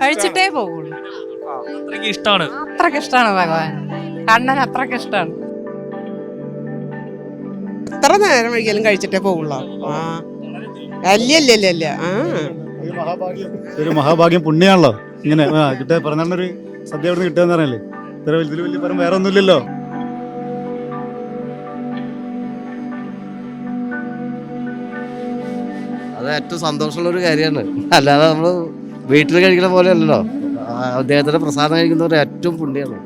കഴിച്ചിട്ടേ പോകുള്ളൂ അത്രയ്ക്ക് ഇഷ്ടമാണ് അത്രയ്ക്ക് ഇഷ്ടമാണ് ഭഗവാൻ. കണ്ണൻ അത്രയ്ക്ക് ഇഷ്ടമാണ് എത്ര നേരം വഴിക്കലും കഴിച്ചിട്ടേ പോകുള്ളൂ ആ. അല്ല അല്ല അല്ല അല്ല. ആ. ഒരു മഹാഭാഗ്യം. പുണ്യാണല്ലോ. ഇങ്ങനെ ആ കിട്ടിയ പറഞ്ഞൊരു സദ്യ അവിടെ നിന്ന് കിട്ടുകയെന്ന് പറഞ്ഞല്ലേ ഇത്ര വലിയ വലിയ പരം വേറെ ഒന്നുമില്ലല്ലോ. അത് ഏറ്റവും സന്തോഷമുള്ള ഒരു കാര്യമാണ്. അല്ലാതെ നമ്മൾ വീട്ടിൽ കഴിക്കുന്ന പോലെ അല്ലല്ലോ. അദ്ദേഹത്തിന്റെ പ്രസാദം കഴിക്കുന്നവർ ഏറ്റവും പുണ്യാണ്.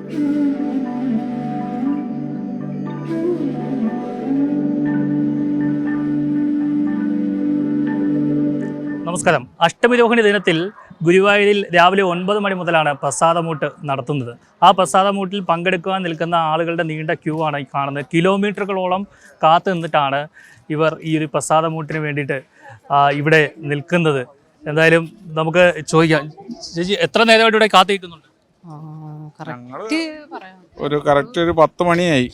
നമസ്കാരം. അഷ്ടമിരോഹിണി ദിനത്തിൽ ഗുരുവായൂരിൽ രാവിലെ ഒൻപത് മണി മുതലാണ് പ്രസാദമൂട്ട് നടത്തുന്നത്. ആ പ്രസാദമൂട്ടിൽ പങ്കെടുക്കുവാൻ നിൽക്കുന്ന ആളുകളുടെ നീണ്ട ക്യൂ ആണ് ഈ കാണുന്നത്. കിലോമീറ്ററുകളോളം കാത്തു നിന്നിട്ടാണ് ഇവർ ഈ ഒരു പ്രസാദമൂട്ടിന് വേണ്ടിയിട്ട് ഇവിടെ നിൽക്കുന്നത്. എന്തായാലും നമുക്ക് ചോദിക്കാം. ചേച്ചി എത്ര നേരമായിട്ട് ഇവിടെ കാത്തിരിക്കുന്നുണ്ട്? ഒരു കറക്റ്റ് ഒരു പത്ത് മണിയായി.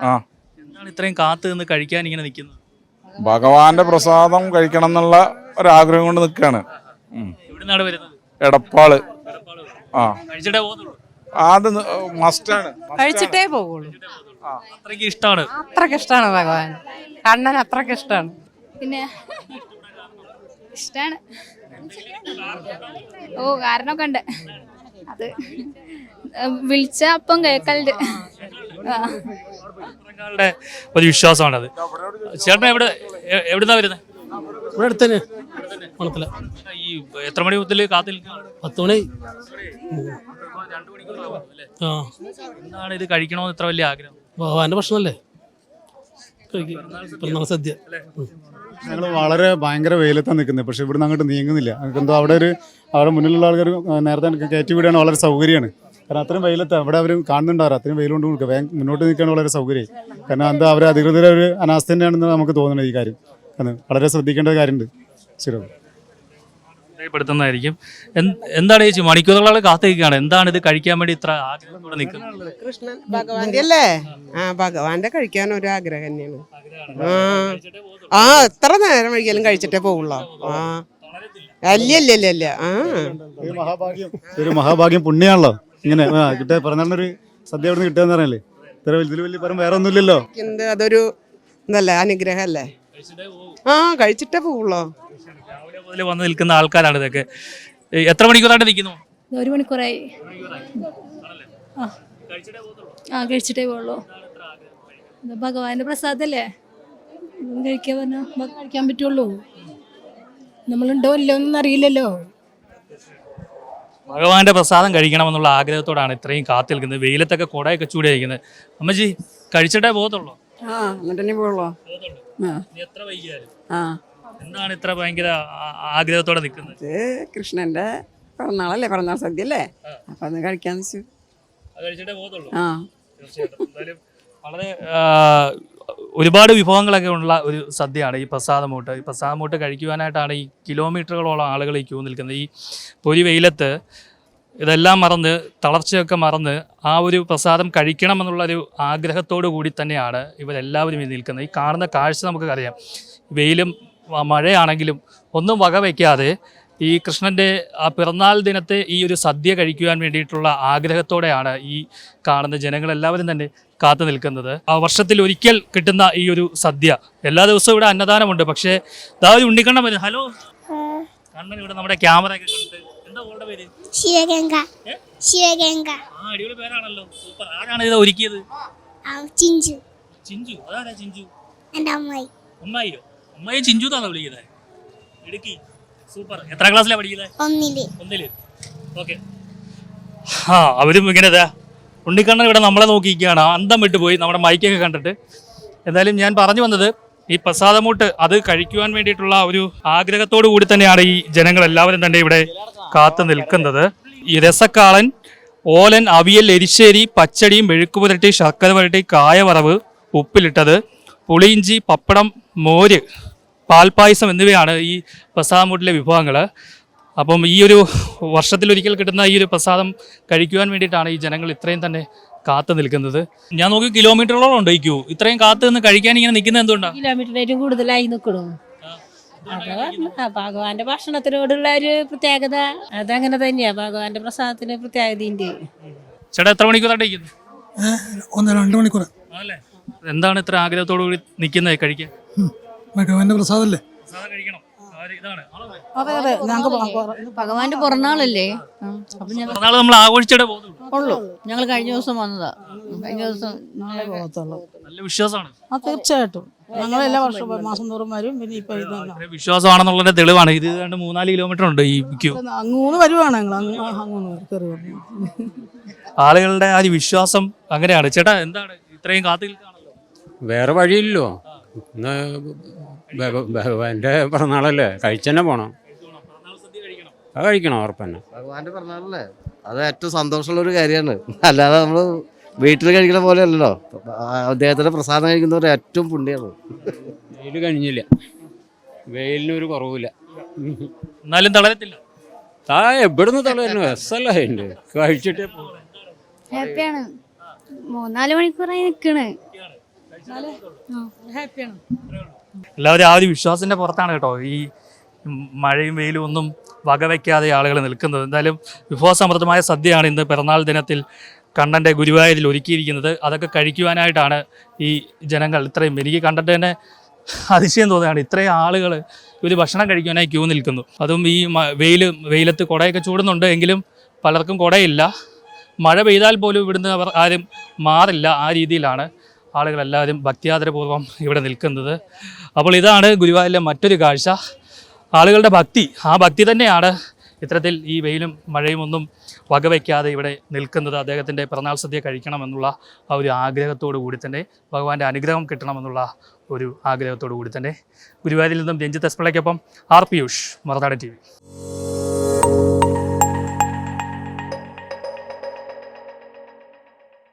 ആ. എന്താണ് ഇത്രയും കാത്തു നിന്ന് കഴിക്കാൻ ഇങ്ങനെ നിൽക്കുന്നത്? ഭഗവാന്റെ പ്രസാദം കഴിക്കണം എന്നുള്ള ഒരാഗ്രഹം കൊണ്ട് നിൽക്കുകയാണ്. വരുന്നത്? എടപ്പാൾ. ആ. കഴിച്ചിട്ടേ പോകുന്നുള്ളൂ? അത് മസ്റ്റാണ് കഴിച്ചിട്ടേ പോകുള്ളൂ. അത്രയ്ക്ക് ഇഷ്ടമാണ്. അത്രയ്ക്ക് ഇഷ്ടമാണ് ഭഗവാൻ. കണ്ണൻ അത്രയ്ക്ക് ഇഷ്ടമാണ്. പിന്നെ ഇഷ്ടാണ്. ഓ കാരണമൊക്കെ ഉണ്ട്. അത് വിളിച്ച അപ്പം കേക്കലുണ്ട് ഒരു വിശ്വാസമാണ് അത് വിശ്വാസമാണത് ചേട്ടൻ എവിടെ എവിടുന്നാ വരുന്നത് ഇവിടെ അടുത്തന്നെ. മണത്തില ഈ എത്ര മണി മുതൽ കാത്തിൽ പത്ത് മണി. ആ. എന്താണ് ഇത് കഴിക്കണമെന്ന് ഇത്ര വലിയ ആഗ്രഹം? ഭഗവാന്റെ ഭക്ഷണമല്ലേ കഴിക്കും പിറന്നാൾ സദ്യ. ഞങ്ങൾ വളരെ ഭയങ്കര വെയിലത്താണ് നിൽക്കുന്നത് പക്ഷേ ഇവിടുന്ന് അങ്ങോട്ട് നീങ്ങുന്നില്ല. എന്തോ അവിടെ ഒരു അവിടെ മുന്നിലുള്ള ആൾക്കാർ നേരത്തെ എനിക്ക് കയറ്റി വിടുകയാണ് വളരെ സൗകര്യമാണ്. കാരണം അത്രയും വെയിലത്ത്. അവിടെ അവർ കാണുന്നുണ്ടാവും അത്രയും വെയിലുകൊണ്ട് കൊടുക്കുക വേഗം മുന്നോട്ട് നിൽക്കാൻ വളരെ സൗകര്യമായി. കാരണം എന്താ അവർ അധികൃതർ ഒരു അനാസ്ഥ തന്നെയാണെന്ന് നമുക്ക് തോന്നുന്നത് ഈ കാര്യം. കാരണം വളരെ ശ്രദ്ധിക്കേണ്ട കാര്യമുണ്ട്. ശരി പ്പെടുത്തുന്നതായിരിക്കും എന്താണ് ചേച്ചി മണിക്കൂറുകളെ കാത്തിരിക്കുകയാണ്. എന്താണ് ഇത് കഴിക്കാൻ വേണ്ടി ഇത്ര ആഗ്രഹം നിൽക്കുന്നത്? കൃഷ്ണൻ ഭഗവാന്റെ അല്ലേ? ആ ഭഗവാന്റെ കഴിക്കാൻ ഒരു ആഗ്രഹം തന്നെയാണ്. ആ ആ എത്ര നേരം വഴിക്കാലും കഴിച്ചിട്ടേ പോകുള്ളൂ ആ. അല്ല അല്ല അല്ല അല്ല. ആ. ഒരു മഹാഭാഗ്യം ഒരു മഹാഭാഗ്യം പുണ്യാണല്ലോ. ഇങ്ങനെ ആ കിട്ടിയ പറഞ്ഞൊരു സദ്യ അവിടെ നിന്ന് കിട്ടുകയെന്ന് പറഞ്ഞല്ലേ? ഇത്ര വലിയ വലിയ പരം വേറെ ഒന്നുമില്ലല്ലോ എന്ത് അതൊരു എന്തല്ലേ അനുഗ്രഹമല്ലേ ആ കഴിച്ചിട്ടേ പോവുള്ളോ? രാവിലെ വന്ന് നിൽക്കുന്ന ആൾക്കാരാണ് ഇതൊക്കെ. എത്ര മണിക്കൂറായിട്ട് നിൽക്കുന്നു? ഒരു മണിക്കൂറായി. ആ. ആ കഴിച്ചിട്ടേ പോവുള്ളൂ. ഭഗവാന്റെ പ്രസാദല്ലേ? കഴിക്കാൻ പറഞ്ഞാൽ കഴിക്കാൻ പറ്റുള്ളൂ. നമ്മളുണ്ടോ ഇല്ലോ ഒന്നും അറിയില്ലല്ലോ. ഭഗവാന്റെ പ്രസാദം കഴിക്കണമെന്നുള്ള ആഗ്രഹത്തോടാണ് ഇത്രയും കാത്തു നിൽക്കുന്നത് വെയിലത്തൊക്കെ കുടയൊക്കെ ചൂടിയിരിക്കുന്നത്. അമ്മജി കഴിച്ചിട്ടേ പോകത്തുള്ളൂ? ആ എന്നിട്ടേ തന്നെ പോകുള്ളൂ എത്ര വൈകിയാലും. എന്താണ് ഇത്ര ഭയങ്കര ആഗ്രഹത്തോടെ നിൽക്കുന്നത്? കൃഷ്ണന്റെ പിറന്നാളല്ലേ? പിറന്നാൾ സദ്യ അല്ലേ അപ്പൊ അത് കഴിക്കാന്ന് വെച്ചു. കഴിച്ചിട്ടേ പോകത്തുള്ളൂ. ആ. തീർച്ചയായിട്ടും. എന്തായാലും വളരെ ഒരുപാട് വിഭവങ്ങളൊക്കെ ഉള്ള ഒരു സദ്യയാണ് ഈ പ്രസാദമൂട്ട്. ഈ പ്രസാദമൂട്ട് കഴിക്കുവാനായിട്ടാണ് ഈ കിലോമീറ്ററുകളോളം ആളുകൾ ഈ ക്യൂ നിൽക്കുന്നത്. ഈ പൊരി വെയിലത്ത് ഇതെല്ലാം മറന്ന് തളർച്ചയൊക്കെ മറന്ന് ആ ഒരു പ്രസാദം കഴിക്കണമെന്നുള്ളൊരു ആഗ്രഹത്തോടു കൂടി തന്നെയാണ് ഇവരെല്ലാവരും ഇത് നിൽക്കുന്നത്. ഈ കാണുന്ന കാഴ്ച നമുക്കറിയാം. വെയിലും മഴയാണെങ്കിലും ഒന്നും വകവയ്ക്കാതെ ഈ കൃഷ്ണന്റെ ആ പിറന്നാൾ ദിനത്തെ ഈ ഒരു സദ്യ കഴിക്കുവാൻ വേണ്ടിയിട്ടുള്ള ആഗ്രഹത്തോടെയാണ് ഈ കാണുന്ന ജനങ്ങളെല്ലാവരും തന്നെ കാത്തു നിൽക്കുന്നത്. ആ വർഷത്തിൽ ഒരിക്കൽ കിട്ടുന്ന ഈ ഒരു സദ്യ. എല്ലാ ദിവസവും ഇവിടെ അന്നദാനമുണ്ട്. പക്ഷേ ഇതാ ഒരു ഉണ്ണിക്കണ്ണൻ ഹലോ? കണ്ണൻ ഇവിടെ നമ്മുടെ ക്യാമറ ഒക്കെ കണ്ടിട്ട് എന്താ മോളുടെ പേര്? ശിവഗംഗ. ശിവഗംഗ. ആ അടിപൊളി പേരാണല്ലോ. സൂപ്പർ. ആരാണ് ഇത് ഒരുക്കിയത്? ചിഞ്ചു. ചിഞ്ചു. അതാരാ ചിഞ്ചു? എന്റെ അമ്മായി. അമ്മായിയോ? അമ്മായി ചിഞ്ചു എന്നാണോ വിളിക്കുന്നത്? ഇടുക്കി സൂപ്പർ. എത്ര ക്ലാസ്സിലാണ് പഠിക്കുന്നത്? ഒന്നിൽ. ഒന്നിൽ. ഓക്കെ. ആ അവരും ഇങ്ങനെ ഉണ്ണിക്കണ്ണൻ ഇവിടെ നമ്മളെ നോക്കിയിരിക്കുകയാണ്. അന്തം വിട്ടു പോയി. നമ്മുടെ മൈക്കൊക്കെ കണ്ടിട്ട്. എന്തായാലും ഞാൻ പറഞ്ഞു വന്നത് ഈ പ്രസാദമൂട്ട് അത് കഴിക്കുവാൻ വേണ്ടിയിട്ടുള്ള ഒരു ആഗ്രഹത്തോടു കൂടി തന്നെയാണ് ഈ ജനങ്ങൾ എല്ലാവരും തന്നെ ഇവിടെ കാത്തു നിൽക്കുന്നത്. ഈ രസക്കാളൻ ഓലൻ അവിയൽ എരിശ്ശേരി പച്ചടി മെഴുക്കുപുരട്ടി ശർക്കര പുരട്ടി കായവറവ് ഉപ്പിലിട്ടത് പുളിയിഞ്ചി പപ്പടം മോര് പാൽപ്പായസം എന്നിവയാണ് ഈ പ്രസാദമൂട്ടിലെ വിഭവങ്ങൾ അപ്പം ഈ ഒരു വർഷത്തിലൊരിക്കൽ കിട്ടുന്ന ഈ ഒരു പ്രസാദം കഴിക്കുവാൻ വേണ്ടിയിട്ടാണ് ഈ ജനങ്ങൾ ഇത്രയും തന്നെ കാത്തു നിൽക്കുന്നത്. ഞാൻ നോക്കി കിലോമീറ്ററോളം ഉണ്ട് ഇത്രയും കാത്തു നിന്ന് കഴിക്കാൻ ഇങ്ങനെ നിൽക്കുന്നത് എന്തുകൊണ്ടാണ് കിലോമീറ്ററിലേറ്റവും കൂടുതലായി നിൽക്കണു? അത് ഭഗവാന്റെ ഭക്ഷണത്തിനോടുള്ള ഒരു പ്രത്യേകത അതങ്ങനെ തന്നെയാ. ഭഗവാന്റെ പ്രസാദത്തിന് പ്രത്യേകതയുണ്ട് ചേട്ടാ എത്ര മണിക്കൂർ അടയ്ക്കുന്നു ഒന്ന് രണ്ട് മണിക്കൂർ. എന്താണ് ഇത്ര ആഗ്രഹത്തോടു കൂടി നിൽക്കുന്നത് കഴിക്കാൻ? ഭഗവാന്റെ പ്രസാദല്ലേ? സാധാ കഴിക്കണം. ഇതാണ്? അതെ അതെ. ഞങ്ങൾക്ക് ഭഗവാന്റെ പിറന്നാളല്ലേ? നമ്മൾ ആഘോഷിച്ചിട്ടേ ഉള്ളു. ഞങ്ങൾ കഴിഞ്ഞ ദിവസം വന്നതാ. കഴിഞ്ഞ ദിവസം നാളെ പോകത്തുള്ളൂ. നല്ല വിശ്വാസമാണ്. ആ തീർച്ചയായിട്ടും. ഞങ്ങൾ എല്ലാ വർഷവും മാസം തോറും വരും. പിന്നെ ഇപ്പൊ ഇത് ഇത്രയും വിശ്വാസമാണെന്നുള്ളതിന്റെ തെളിവാണ്. ഇത് രണ്ട് മൂന്നാൽ കിലോമീറ്റർ ഉണ്ട് ഈ ക്യൂ അങ്ങൂന്ന് വരുവാണ് ഞങ്ങൾ അങ്ങൂന്ന് കയറി വന്നു ആളുകളുടെ ആ ഒരു വിശ്വാസം അങ്ങനെയാണ്. ചേട്ടാ എന്താണ്? ഇത്രയും കാത്തു നിൽക്കുകയാണല്ലോ വേറെ വഴിയില്ലോ. ഇന്ന് ഭഗ- ഭഗവാന്റെ പിറന്നാളല്ലേ? കഴിച്ചന്നെ പോണം. അത് കഴിക്കണം ഉറപ്പന്നെ ഭഗവാന്റെ പറഞ്ഞാലല്ലേ അത് ഏറ്റവും സന്തോഷമുള്ള ഒരു കാര്യമാണ്. അല്ലാതെ നമ്മൾ വീട്ടിൽ കഴിക്കുന്ന പോലെ അല്ലല്ലോ. അദ്ദേഹത്തിന്റെ പ്രസാദം കഴിക്കുന്നവർ ഏറ്റവും പുണ്യമാണ് വെയിൽ കഴിഞ്ഞില്ല. വെയിലിന് ഒരു കുറവില്ല എന്നാലും തളരത്തില്ല. താ എവിടുന്ന് തളരുന്നു? എസ്സല്ല ഉണ്ട് കഴിച്ചിട്ടേ പോകും ഹാപ്പിയാണ്. മൂന്നാൽ മണിക്കൂറായി നിൽക്കണ് ഹാപ്പിയാണ്. എല്ലാവരും ആ ഒരു വിശ്വാസത്തിന്റെ പുറത്താണ് കേട്ടോ ഈ മഴയും വെയിലും ഒന്നും വകവയ്ക്കാതെ ആളുകൾ നിൽക്കുന്നത്. എന്തായാലും വിഭവസമൃദ്ധമായ സദ്യയാണ് ഇന്ന് പിറന്നാൾ ദിനത്തിൽ കണ്ണന്റെ ഗുരുവായൂരിൽ ഒരുക്കിയിരിക്കുന്നത്. അതൊക്കെ കഴിക്കുവാനായിട്ടാണ് ഈ ജനങ്ങൾ ഇത്രയും എനിക്ക് കണ്ടിട്ട് തന്നെ അതിശയം തോന്നുകയാണ്. ഇത്രയും ആളുകൾ ഒരു ഭക്ഷണം കഴിക്കുവാനായി ക്യൂ നിൽക്കുന്നു. അതും ഈ വെയിൽ വെയിലത്ത് കുടയൊക്കെ ചൂടുന്നുണ്ട് എങ്കിലും പലർക്കും കുടയില്ല. മഴ പെയ്താൽ പോലും ഇവിടുന്ന് അവർ ആരും മാറില്ല. ആ രീതിയിലാണ് ആളുകളെല്ലാവരും ഭക്തിയാദരപൂർവം ഇവിടെ നിൽക്കുന്നത്. അപ്പോൾ ഇതാണ് ഗുരുവായൂരിലെ മറ്റൊരു കാഴ്ച. ആളുകളുടെ ഭക്തി. ആ ഭക്തി തന്നെയാണ് ഇത്തരത്തിൽ ഈ വെയിലും മഴയും ഒന്നും വകവയ്ക്കാതെ ഇവിടെ നിൽക്കുന്നത് അദ്ദേഹത്തിന്റെ പിറന്നാൾ സദ്യ കഴിക്കണമെന്നുള്ള ആ ഒരു ആഗ്രഹത്തോടു കൂടി തന്നെ ഭഗവാന്റെ അനുഗ്രഹം കിട്ടണമെന്നുള്ള ഒരു ആഗ്രഹത്തോടു കൂടി തന്നെ. ഗുരുവായൂരിൽ നിന്നും Ranjith എസ്പിളയ്ക്കൊപ്പം R Piyush Marunadu T V.